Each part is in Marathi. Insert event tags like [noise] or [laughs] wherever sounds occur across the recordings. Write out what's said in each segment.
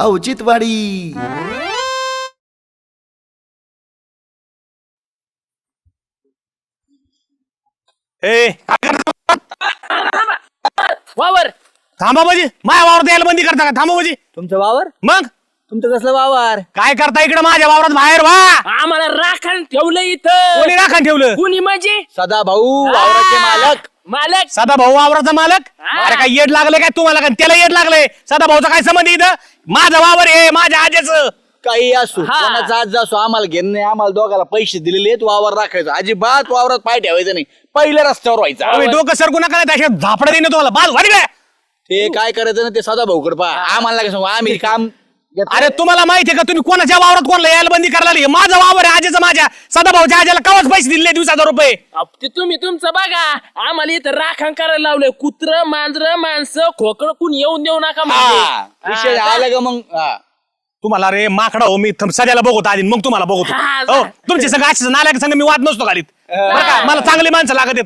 औचित्यवाडी. ए. वावर. थांबा बाजी माझ्या वावरात यायला बंदी करता का? थांबा बाजी तुमचं वावर? मग? तुमचं कसलं वावर? काय करता इकडे? माझ्या वावरात बाहेर वा आम्हाला राखण ठेवलं इथं. कोणी राखण ठेवलं? कुणी म्हणजे? सदा भाऊ वावराचे मालक. मालक! सदा भाऊ वावराचा मालक? हा. अरे काय येड लागले काय तुम्हाला? काय त्याला येड लागले. सदा भाऊचा काय संबंध इथं? माझं वावर आहे माझ्या आज्याचं. काही असो हा. कोणाचा आज असो आम्हाला घेणं नाही. आम्हाला दोघाला पैसे दिलेले आहेत, वावर राखायचं. अजिबात वावरात पाय ठेवायचं नाही. पहिल्या रस्त्यावर व्हायचं. तुम्ही डोकं सरकू नका नाही त्याच्यात झापडा देईन तुम्हाला. बाज वाढ काय ते काय करायचं ना ते सदा भाऊकडे पहा आम्हाला काय सांगू आम्ही काम. अरे तुम्हाला माहिती आहे का तुम्ही कोणाच्या वावरात कोणाला यायला बंदी करायला लागली? माझं वावर आहे आजीचं माझ्या. सदा भाऊच्या आज्याला कवाच पैसे दिले दिवस हजार रुपये. अप, ते तुम्ही तुमचं बघा. आम्हाला इथं राखण करायला लावलंय कुत्र मांजर माणसं खोकड कुणी येऊन देऊ नका म्हणजे. हा, विषय हा, आला का? मग? हा. तुम्हाला रे माकडा हो मी थम- सध्याला बघतो आधी मग तुम्हाला बघतो. हा, हो. तुमचे सगळं असे नाल्या संग मी वाद नसतो घालीत. बरं का? मला चांगली माणसं लागत आहेत.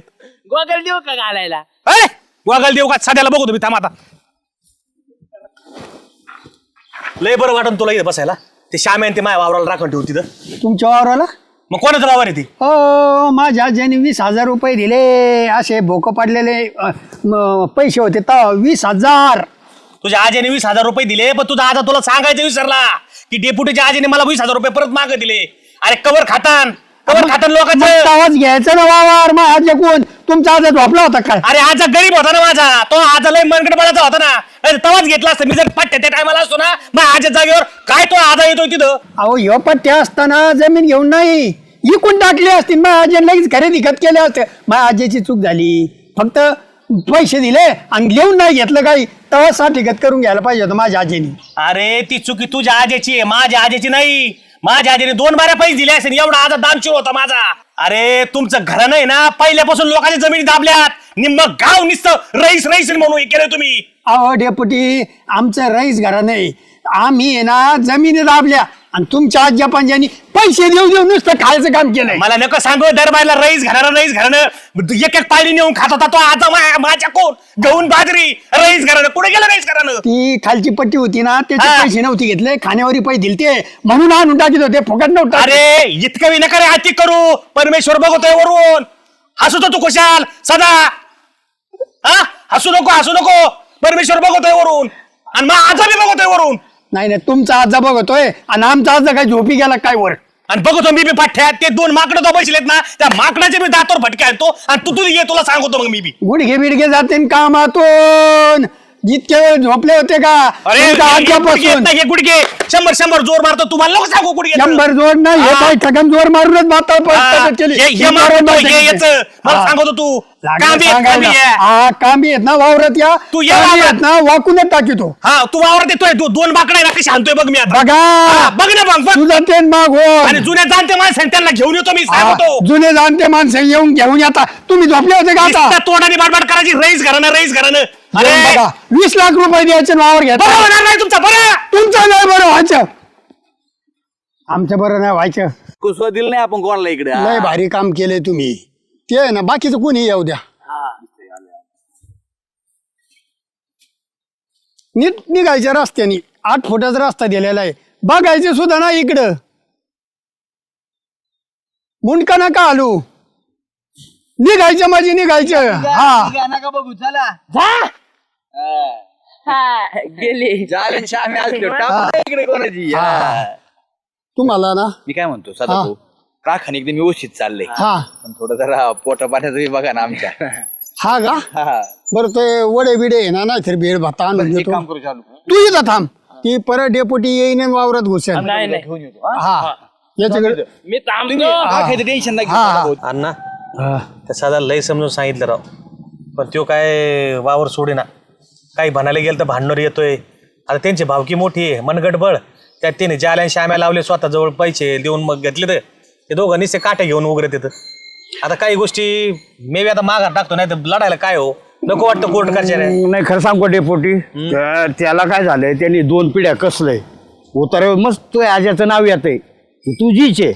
गोगल देऊ का घालायला? अरे वागल देऊ का? सध्याला बघतो मी थांब आता. लय बरं वाटन तुला इथं बसायला. ते श्यामे आणि ते माझ्या वावराला राखून ठेवू तिथं. तुमच्या वावराला? मग कोणाचं वावर आहे ती? हो माझ्या आज्याने वीस हजार रुपये दिले. असे भोकं पडलेले अ, म, पैसे होते तर वीस हजार. तुझ्या आजीने वीस हजार रुपये दिले पण तुझा आजा तुला सांगायचं विसरला की डेप्युटीच्या आजीने मला वीस हजार रुपये परत माग दिले. अरे कवर खातान कवर खातान लोकांचं. आवाज घ्यायचा ना वावर मग आज्या कोण? तुमचा आजा झोपला होता काय? अरे आजा गरीब होता ना माझा तो आजा लय मनगडपणाचा होता ना. अरे तवाच घेतला असता. मी जर पट्ट्या त्या टायमाला असतो ना मग आजच्या जागेवर काय तो आजा येतोय तिथं? अहो ह्यो पट्ट्या असताना जमीन घेऊन नाही. इकून टाकली असती माझ्या आजीने लगेच खरेदी खत केले असते. माझ्या आजीची चूक झाली. फक्त पैसे दिले आणि लिहून नाही घेतलं काही. तेव्हा साठी खत करून घ्यायला पाहिजे होतं माझ्या आजीने. अरे ती चुकी तुझ्या आजेची आहे माझ्या आजेची नाही. माझ्या आजीने दोन बाऱ्या पैसे दिले असेल एवढा आजा दानशूर होता माझा. अरे तुमचं घर नाही ना पहिल्यापासून लोकांच्या जमिनी दाबल्यात. निम्म गाव निस्त रईस रईस म्हणून हे केलं तुम्ही. अहो डेपुटी आमचं रईस घरा नाही. आम्ही आहे ना जमिनी दाबल्या आणि तुमच्या आज्या पंजानी पैसे देऊ देऊ नुसतं खायचं काम केलंय. मला नको सांगू दरबारला रईस घरानं रईस घरानं एक एक पायरी नेऊन खात होता तो आता मा- माझ्या कोण? गहून बाजरी रईस घरानं कुठे गेलं रईस घरानं ती खालची पट्टी होती ना त्याचे हा. पैसे नव्हते घेतले खाण्यावरी पैसे दिलते. म्हणून आणून टाकीत होते फुकट नव्हतं. अरे इतकं मी नका रे हाती करू. परमेश्वर बघतोय वरून. हसू तर तू खुशाल सदा. हा? हसू नको हसू नको. परमेश्वर बघतोय वरून. आणि मग आजा बी बघतोय वरून. नाही नाही तुमचा आजा बघतोय आणि आमचा आजा काय झोपी गेला काय वर? आणि बघतो मी बी पाठ्यात ते दोन माकडं तो बसलेत ना त्या माकडाचे मी दातोर फटके आणतो आणि तू तू ये तुला सांगतो मग मी बी. गुडघे बिडघे जाते कामातून. जितके वेळ झोपले होते का? अरे तुमच्या हे गुडघे आज्यापासून. आहेत ना, हे गुडघे. शंभर शंभर जोर मारतो. तुम्हाला नको सांगू गुडघे शंभर जोर नाही हे हा. काय ठगन जोर मारूनच माता हा, केली. हे- हे मारतो, हे याचं. मला सांगतो तू. लागलं कांबी आहेत, कांबी सांगायला. आहे. हा कांबी आहेत ना वावरत या. तू ये कांबी वावरात. आहेत ना वाकूनच टाकीतो. हा तू वावरात येतोय. तू दोन माकडं आहे ना कशी आणतोय बघ मी आता. बघा. हा, बघ ना मग बघ. तुझा तेन माग हो आणि जुन्या जाणते माणसं त्यांना घेऊन येतो मी सांगतो. जुने जाणते माणसं येऊन घेऊन येता. तुम्ही झोपले होते का आता? नुसतं तोंडाने बाडबाड करायची रईस घरानं रईस घरानं. अरे! बघा. वीस लाख रुपये द्यायचे वावर बरं घ्या होणार नाही तुमचा बरं. तुमचं नाही बरं व्हायचं. आमचं बरं नाही व्हायचं. कुसवा दिलं नाही आपण कोणाला इकडे. लय भारी काम केले तुम्ही. ते आहे ना बाकीचं कोणी येऊ द्या. नीट निघायच्या रस्त्याने. आठ फुटाचा रस्ता दिलेला आहे. बघायचे सुद्धा ना इकडं. मुंडका नका आलू. निघायचं माझी निघायचं. हा. नका बघू. चला. हा, गेली. असलो इकडे कोणाची? हा. तुम्हाला ना? मी काय म्हणतो सदा. भाऊ राखण एकदम व्यवस्थित चाललंय. हा. पण थोडं जरा पोटा पाण्याचं बघा ना आमच्या. हा का? हा. बरं ते वडे बिडे आहे ना नाहीतर भेळ भात आणून एक देतो. काम करू चालू तू इथं थांब. ती परत डेपुटी येईन आणि वावरात घुसेल नाही नाही. घेऊन येतो हा? हा. याच्याकडे मी थांबतो. राखायचं टेन्शन नाही घेऊ हा, सदा. भाऊ. अण्णा त्या साधा लय समजून सांगितलं राव. पण तो काय वावर सोडे ना काही म्हणायला गेलं तर भांडणं येतोय. आता त्यांची भावकी मोठी आहे मनगट बळ त्यात त्याने ज्याला श्याम्या लावले स्वतः जवळ पैसे देऊन मग घेतले तर ते दोघं निसे काटे घेऊन वगैरे तिथं आता काही गोष्टी मे बी आता माघार टाकतो नाही तर लढायला काय हो? नको वाटतं कोर्ट कचेऱ्या. नाही खरं सांगू डेपोटी. तर त्याला काय झालंय त्यांनी दोन पिढ्या कसलंय उतार मस्त तो आज्याचं नाव येत आहे तुझीच आहे.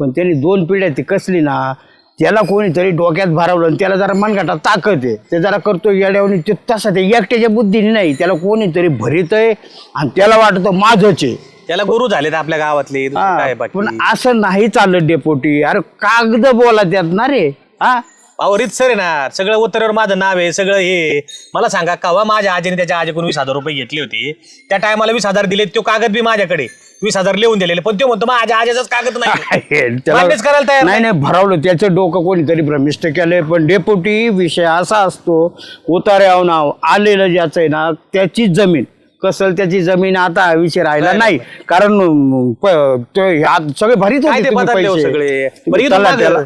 पण त्यांनी दोन पिढ्या ती कसली ना त्याला कोणीतरी डोक्यात भरवलं आणि त्याला जरा मनगटात ताकद आहे. ते जरा करतो येड्यावनी ते तसं ते एकट्याच्या बुद्धीने नाही. त्याला कोणीतरी भरीत आहे आणि त्याला वाटतं माझंच आहे. त्याला गुरु झालेत आपल्या गावातले दुसरं हा, काय बाकी? पण असं नाही चाललं डेपोटी. अरे कागद बोला त्यात ना रे. हा? अहो सर आहे ना सगळं उत्तरेवर माझं नाव आहे सगळं हे मला सांगा कवा माझ्या आजीने त्याच्या आजीकडून वीस हजार रुपये घेतले होते? त्या टायमाला वीस हजार दिले तो कागद बी माझ्याकडे. वीस हजार लिहून दिलेले पण तो म्हणतो माझ्या आजीचाच कागद नाही. [laughs] त्याला- मान्यच करायला तयार नाही नाही. भरावलं त्याचं डोकं कोणीतरी भ्रमिष्ट केलंय पण डेपुटी विषय असा असतो उतार्याव नाव आलेलं ज्याचं आहे ना त्याचीच जमीन. कसल त्याची जमीन आता हा विषय राहिला नाही कारण अं, प- तो ह्या- सगळे भरीत काय होते ते तुम्ही बदलले हो पैसे. सगळे? बरं, इथून मागं-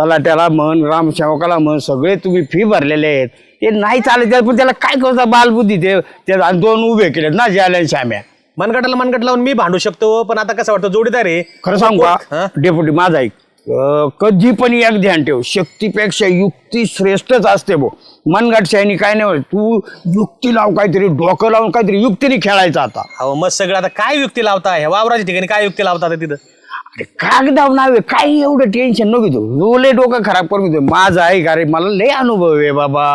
तलाट्याला म्हण ग्रामसेवकाला म्हण सगळे तुम्ही फी भरलेले आहेत. ते नाही चालत पण त्याला काय करता बालबुद्धी ते ते आणि दोन उभे केलेत ना ज्याला श्याम्या. मनगटाला मनगट लावून मी भांडू शकतो पण आता कसं वाटतं जोडीदार आहे. खरं सांगू हा? का डेप्युटी माझा ऐक अं, कधी पण एक ध्यान ठेव शक्तीपेक्षा युक्ती श्रेष्ठच असते भो मनगट शायनी काय नाही होत. तू युक्ती लाव काहीतरी डोकं लावून काहीतरी युक्तीने खेळायचं आता. अहो मग सगळं आता काय युक्ती लावता ह्या वावराच्या ठिकाणी काय युक्ती लावता आता तिथं? अरे कागदाव नावे काही एवढं टेन्शन नको घेऊ. लय डोकं खराब करून घेतो माझं आहे का रे मला लय अनुभव आहे बाबा.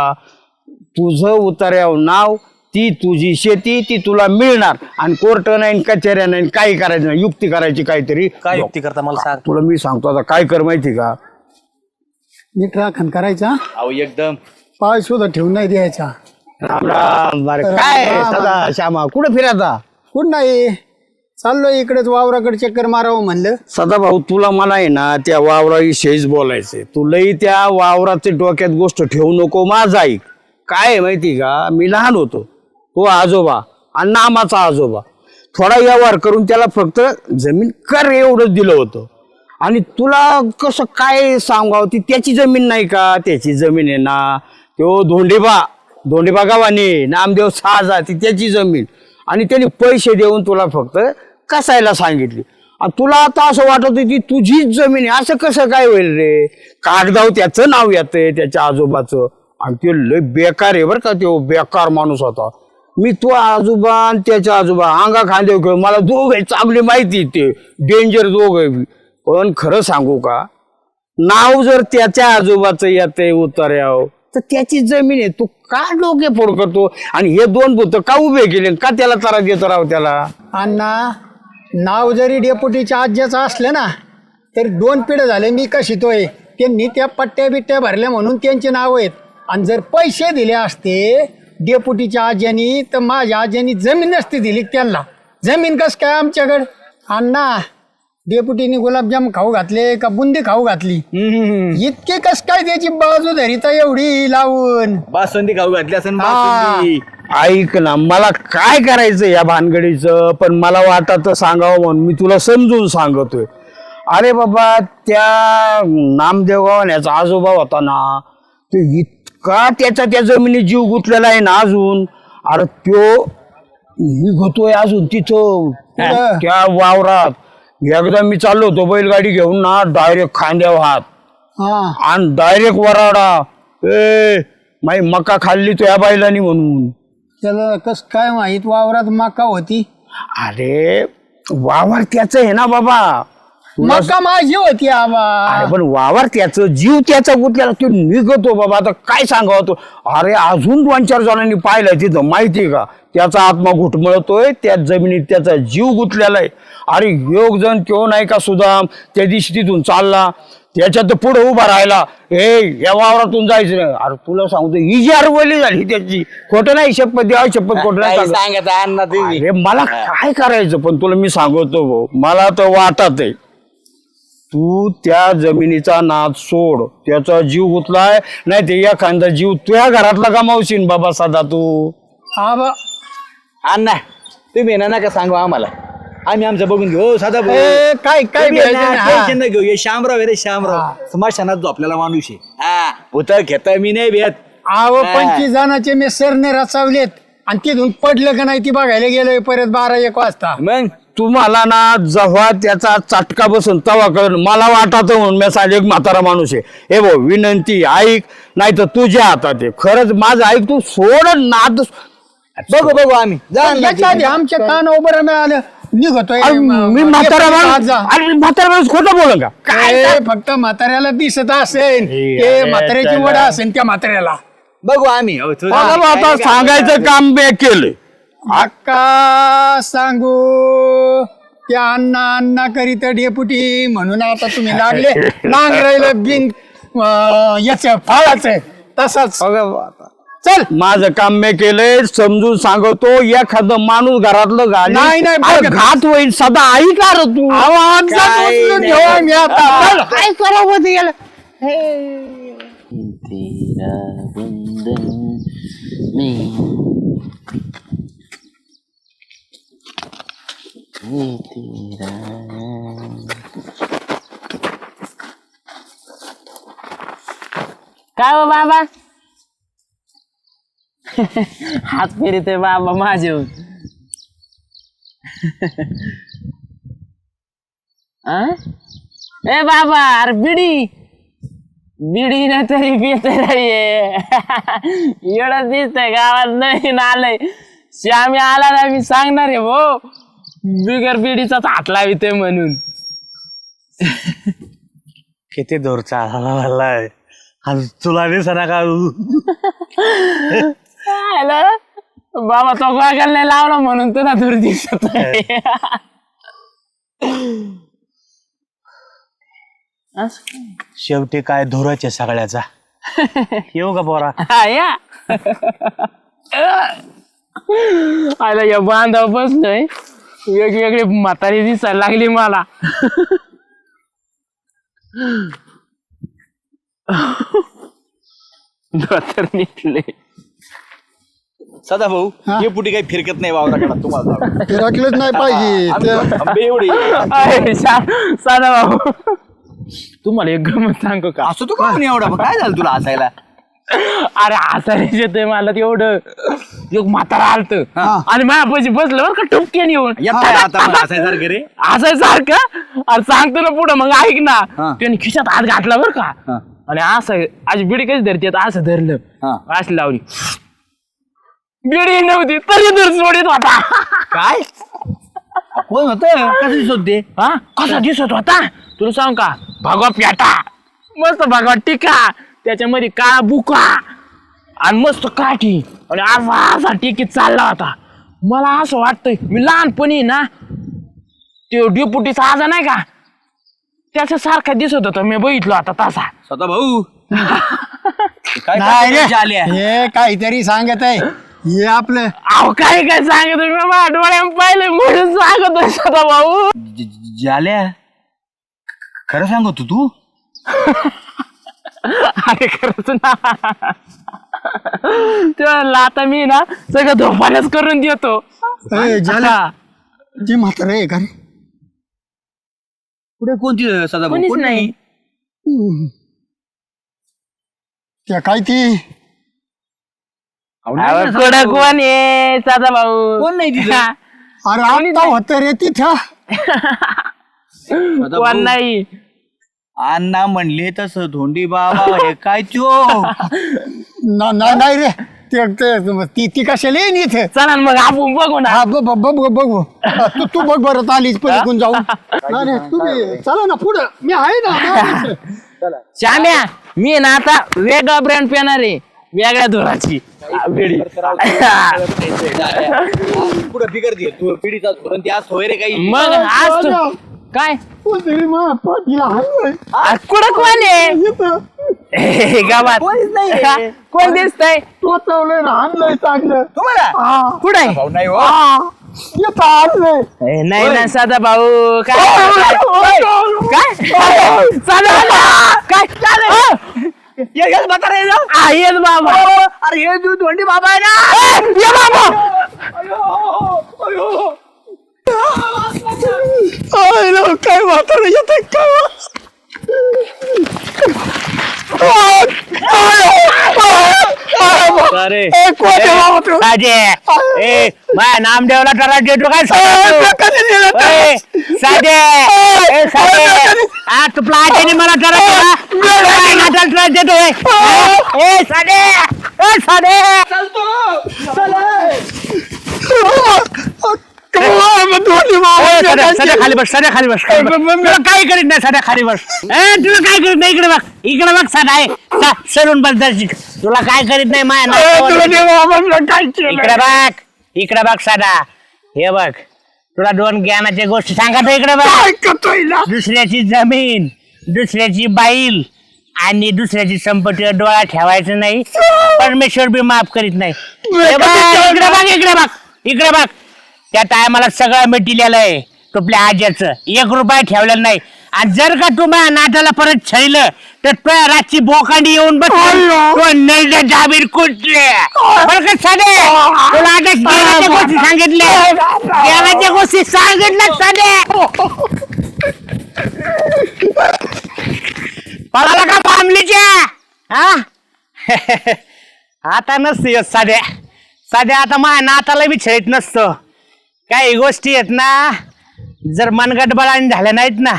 तुझं उतार्याव नाव ती तुझी शेती ती तुला मिळणार. आणि कोर्ट नाही कचेऱ्या नाही काही करायचं नाही युक्ती करायची काहीतरी. काय युक्ती करता मला सांग. तुला मी सांगतो आता काय कर माहिती का? नीट राखण करायचा. अहो एकदम. पाय सुद्धा ठेवून नाही द्यायचा. राम राम बरं काय. सदा श्यामा कुठं फिरायचा कुठं नाही? चाललोय इकडेच वावराकडे चक्कर मारावं म्हणलं. सदा भाऊ तुला मला आहे ना त्या वावराविषयीच बोलायचंय. तुलाही त्या वावराचे डोक्यात गोष्ट ठेवू नको माझा ऐक. काय आहे माहिती का? मी लहान होतो. तो आजोबा आणि नामाचा आजोबा. थोडा व्यवहार करून त्याला फक्त जमीन कर एवढंच दिलं होतं. आणि तुला कसं काय सांगावं ती त्याची जमीन नाही का? त्याची जमीन आहे ना तो धोंडेबा धोंडेबा गावाने नामदेव सहाजा ती त्याची जमीन. आणि त्यांनी पैसे देऊन तुला फक्त कसायला सांगितली? आणि तुला आता असं वाटत होतं ती तुझीच जमीन आहे असं कसं काय होईल रे? कागदाव त्याचं नाव येतंय त्याच्या आजोबाचं. आणि ते लय बेकार आहे बरं का तो बेकार माणूस होता. मी तो आजोबा आणि त्याच्या आजोबा अंगा खांदे घेऊन मला दोघे चांगली माहिती ते. डेंजर दोघे पण खरं सांगू का नाव जर त्याच्या आजोबाचं येतंय उतार्याव तर त्याची जमीन आहे. तू का डोके फोड करतो आणि हे दोन भूत का उभे केले? का त्याला त्रास देतो राव त्याला? अण्णा नाव जरी डेपुटीच्या आज्याचं असलं ना तरी दोन पिढ्या झाले मी कशितोय त्यांनी त्या पट्ट्या बिट्ट्या भरल्या म्हणून त्यांचे नाव आहेत. आणि जर पैसे दिले असते डेपुटीच्या आज्यानी तर माझ्या आज्यानी जमीन नसती दिली त्यांना. जमीन कस काय आमच्याकडं? अण्णा डेपुटीने गुलाबजाम खाऊ घातले का बुंदी खाऊ घातली? इतके कस काय त्याची बाजू धरिता एवढी लावून? बासुंदी खाऊ घातली असं हा. बासुंदी ऐक ना मला काय करायचं या भानगडीचं? पण मला वाटत सांगावं म्हणून मी तुला समजून सांगतोय. अरे बाबा त्या नामदेव गावाण्याचा आजोबा होता ना तो इतका त्याचा त्या जमिनीत जीव गुंतलेला आहे ना अजून. अरे त्यो निघतोय अजून तिथं त्या वावरात. एकदा मी चाललो होतो बैलगाडी घेऊन ना डायरेक्ट खांद्यावर हात. हा. आणि डायरेक्ट वराडा. ए माई मका खाल्ली तो या बैलानी म्हणून. त्याला कस काय माहीत वावरात मका होती? अरे वावर त्याच आहे ना बाबा. तुला- मका माझी होती आबा. अरे पण वावर त्याच जीव त्याचा गुतलेला तो निघतो बाबा. आता काय सांगावं तो? अरे अजून दोन चार जणांनी पाहिलंय तिथं माहितीये का? त्याचा आत्मा घुटमळतोय त्या जमिनीत त्याचा जीव गुतलेला आहे. अरे योग जण तो नाही का सुदाम त्या दिवशी तिथून चालला. त्याच्यात पुढे उभा राहिला. हे या वावरातून जायचं. नाही अरे तुला सांगतो ही जी अरवली झाली त्याची खोटं नाही शपथ द्या शपथ खोटं नाही सांगत. सांगत अण्णा तुम्ही. अरे मला काय करायचं? पण तुला मी सांगतो भाऊ मला तर वाटत आहे तू त्या जमिनीचा नाद सोड. त्याचा जीव गुतलाय नाही ते एखादा जीव तुझ्या घरातला गमावशील बाबा सदा तू. आबा अण्णा तुम्ही ना नका सांगू आम्हाला. आम्ही आमचं बघून घेऊ. हो, भाऊ. ए, काय काय तुम्ही भेटायचं हा. टेन्शन नाही घेऊ. हे शामराव आहे रे शामराव. स्मशानात झोपलेला माणूस आहे. हा. उतर घेता मी नाही भेट. आव हा. पंचवीस जणांचे मी सरने रचावलेत. आणि तिथून पडलं का नाही ती बघायला गेलोय परत बारा एक वाजता. मग? तुम्हाला ना जेव्हा त्याचा चटका बसून तवा कळून मला वाटत म्हणून मी सांग एक म्हातारा माणूस आहे. हे भाऊ विनंती ऐक नाही तर तुझ्या हातात आहे. खरंच माझं ऐक तू सोड नाद. बघू बघू आम्ही. जा अण्णा. याच्या आधी आमच्या कान उभं मिळालं निघतोय अरे, मी म्हातारा आज माणूस जा. अरे मी म्हातारा माणूस खोटं बोल का? काय फक्त म्हाताऱ्याला दिसत असेल. ते म्हाताऱ्याची वडा असेल त्या म्हाताऱ्याला. बघू आम्ही. अहो, तुझं मला काय आता सांगायचं काम मी केलं. अक्का सांगू. त्या अण्णा अण्णा करीत डेपुटी म्हणून आता तुम्ही लागले. [laughs] नांगरायला बिन याच फळाच. तसाच. चल माझं काम मी केलंय समजून सांगतो एखादं माणूस घरातलं घाली नाही, नाही, बघ. घात होईल सदा ऐक रे तू आवाज काय उचलून नाही. घेऊ आम्ही आता चल. काय करावं ते याला? काय हो बाबा हात फिरते बाबा माझे? ए बाबा अरे बिडी. बिडी ना तरी पित नाहीये. एवढं दिसतंय गावात नवीन आलंय. श्यामी आला ना मी सांगणार आहे भो बिगर बिडीचाच हात लाविते म्हणून. किती दूर चालला म्हणलाय आज तुला दिसना का? [laughs] हॅलो बाबा तो गोगल नाही लावला म्हणून तुला दूर दिसत नाही. [laughs] असं काय? शेवटी काय धुराचे सगळ्याचा? [laughs] येऊ का बोरा हा, या. आला या बांधाव बसलोय. वेगवेगळी म्हातारी दिसायला लागली मला. धोतर निघले. सदा भाऊ हे? पुटी काही फिरकत नाही वावराकडे तुम्हाला सांगतो. फिरकलंच नाही पाहिजे आम्ही ते- आंबे एवढे. अरे, सा- साधा भाऊ. तुम्हाला एक गमत सांगू का? असं तू का म्हणे एवढा? मग काय झालं तुला हसायला? अरे हसायला येतंय मला तेवढं एक म्हातारा आलत. हा. आणि माझ्यापाशी बसलं बरं का टुपक्याने येऊन. येत आहे आता मग [laughs] हसायसारखं रे. हसायसारखं? अरे सांगतो ना पुढं मग ऐक ना. हा. त्याने खिशात हात घातला बरं का? हा. आणि असं आज बिडी कशी धरते असं धरलं. हा. अशी लावली. बिडी नव्हती तरी दूर सोडित होता. काय? कोण होत? कसं दिसत होते हा? कसा दिसत होता? तुला सांग का? भगवा प्याटा. मस्त भगवा टिका. त्याच्यामध्ये काळा बुका. आणि मस्त काठी. आणि असा असा टिकीत चालला होता. मला असं वाटतंय मी लहानपणी ना ते डेपुटीचा आजा नाही का? त्याच्या सारखा दिसत होता. मी बघितलं आता तसा. सदा भाऊ [laughs] काय नाही रे. आल्या हे काहीतरी सांगत आहे हे आपलं. अहो काय काय सांगत मी? बाबा पाहिलं म्हणून सांगतोय सदा भाऊ. ज- ज- जाल्या खरं सांगतो तू? अरे खरंच ना. तेव्हा आता मी ना सगळं धोपाण्याच करून देतो. ए, झालं हा. ती म्हातारं आहे का रे? पुढे कोणती सदा भाऊ कोणीच कोण नाही. त्या काय ती? अहो. कोण आहे? साधा भाऊ. कोण नाही [laughs] तिथं? अरे आता होतं रे तिथं. [laughs] कोण. नाही? अण्णा म्हणले तसं धोंडी बाबा हे काय त्यो? [laughs] ना- ना- नाही रे. ते- ते- ती ती कशाला येईन इथे? चला ना मग आपण बघू ना. हा ब- ब- बघू बघू. हा, तू तू बघ बरं आलीच पलीकडून जाऊन. नाही नाही, तुम्ही चला ना पुढं. मी आहे ना श्याम्या मी ना आता वेगळा ब्रँड पेणार आहे. वेगळ्या धुराची. वेडी. पुढे बिगर दे. तू पिढीचा धोरण ते आज होय रे काही. मग आज तू. काय? कोणतरी मग पाठीला हाणलंय. आ, कुठं कोण आहे? इथं हे, गावात. हा, कोण दिसतंय? टोचवलंय ना हाणलंय चांगलं. तुम्हाला? हा. कुठं आहे? भाऊ नाही हो. हा. इथं हाणलंय. ए, नाही ना साधा भाऊ. काय? काय? काय साधा भाऊ, काय? काय ये घ्या म्हातारा ये. जाऊ. आ, येस बाबा अरे हे तू धोंडी बाबा आहे ना. ए, ये बाबा आय लो, काय म्हातारं येतंय काय अरे ए? राजे ए नामदेवला देतो काय ए, कधी दिलं ते? ए, प्लाटेने मला दिला त्रास देतोय ए साधे ए साधे काय मग दोन्ही बाबा साध्या खाली बस साध्या खाली बस खाली बस. तुला काही करीत नाही साध्या खाली बस. ए, तुला काय करीत नाही इकडे बघ. इकडे बघ साधा आहे सरून बस दर्शिक तुला काय करीत नाही माया तुला नाकावर. देवा म्हणलं काय केलं इकडे बघ इकडे बघ साधा हे बघ तुला दोन ज्ञानाच्या गोष्टी सांगत इकडे बघ. काय? दुसऱ्याची जमीन दुसऱ्याची बाईल आणि दुसऱ्याची संपत्तीवर डोळा ठेवायचं नाही. परमेश्वर बी माफ करीत नाही. हे बघ, इकडे बघ इकडे बघ इकडे बघ. त्या टायमाला सगळं मिटिलेलं आहे तुपल्या आज्याचं. एक रुपया ठेवलेला नाही. आणि जर का तुम्हाला नाटाला परत छळलं तर तुझ्या रातची बोकांडी येऊन बस तो नैजा जाबीर कुठले? बरं का साधे? तुला आता देवाच्या गोष्टी सांगितल्या. देवाच्या गोष्टी सांगितल्या साधे. पळाला का फामलीच्या हा? [laughs] आता नसतं साध्या साध्या आता माझ्या नाताला बी छळीत नसतो. काही गोष्टी आहेत ना जर मनगटबळाने झाल्या नाहीत ना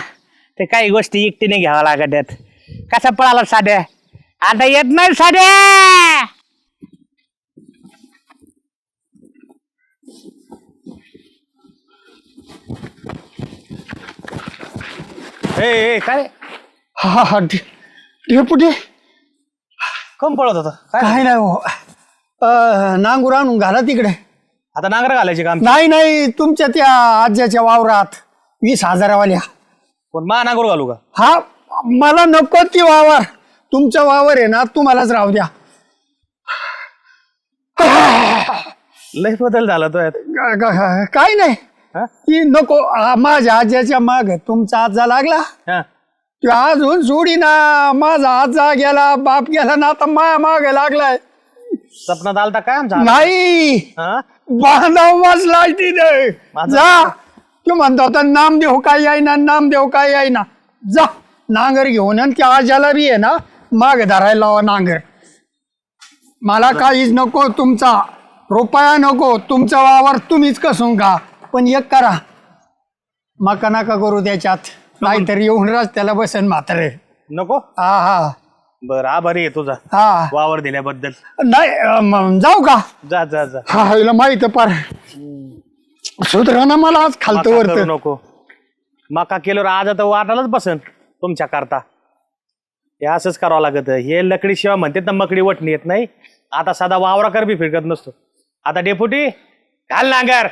तर काही गोष्टी एकटीने घ्याव्या लागत आहेत. कसा पळाला साध्या आता येत नाही साध्या ए ए, काय? हा हा डे- डेपुटी! कम पळत होता? काय? काय नाही हो. अं, नांगूर आणून घाला तिकडे. आता नांगर घालायचे काम नाही नाही तुमच्या त्या आज्याच्या वावरात वीस हजारावाल्या. पण मा नांगर घालू का? हा मला नको ती वावर. तुमचा वावर आहे ना तुम्हालाच राहू द्या. लय बदल झाला तो यात. ग- ग- काय नाही. हा? ती नको आ, माझ्या आज्याच्या माग तुमचा आजा लागला. हा. तो अजून सोडी ना माझा आजा गेला बाप गेला ना आता माया माग लागलाय. सपनात आलता काय आमचा? नाही. हा? बांधव वाजला तिथे. जा. तू म्हणतो होता नाम देव काय यायना नाम देव काय यायना. जा. नांगर घेऊन आणि त्या आजाला बी आहे ना माग धरायला लावा नांगर. मला काहीच नको तुमचा. रुपया नको तुमचा वावर तुम्हीच कसून का पण एक करा. मका नका करू त्याच्यात. नाहीतर येऊन रस्त्याला बसेन म्हातारे नको? हा हा. बर आभारी आहे तुझा. हा. वावर दिल्याबद्दल. नाही अं, मग जाऊ का? जा जा जा. हा हिला माहीत आहे पार. सुधरा ना मला आज खालतं मका करू वरत नको. मका केल्यावर आज आता वाटायलाच बसन तुमच्या करता हे असंच करावं लागत. हे लकडी शिवाय म्हणते तर मकडी वटणी येत नाही. आता साधा वावरा कर बी फिरकत नसतो. आता डेपुटी घाल नांगर.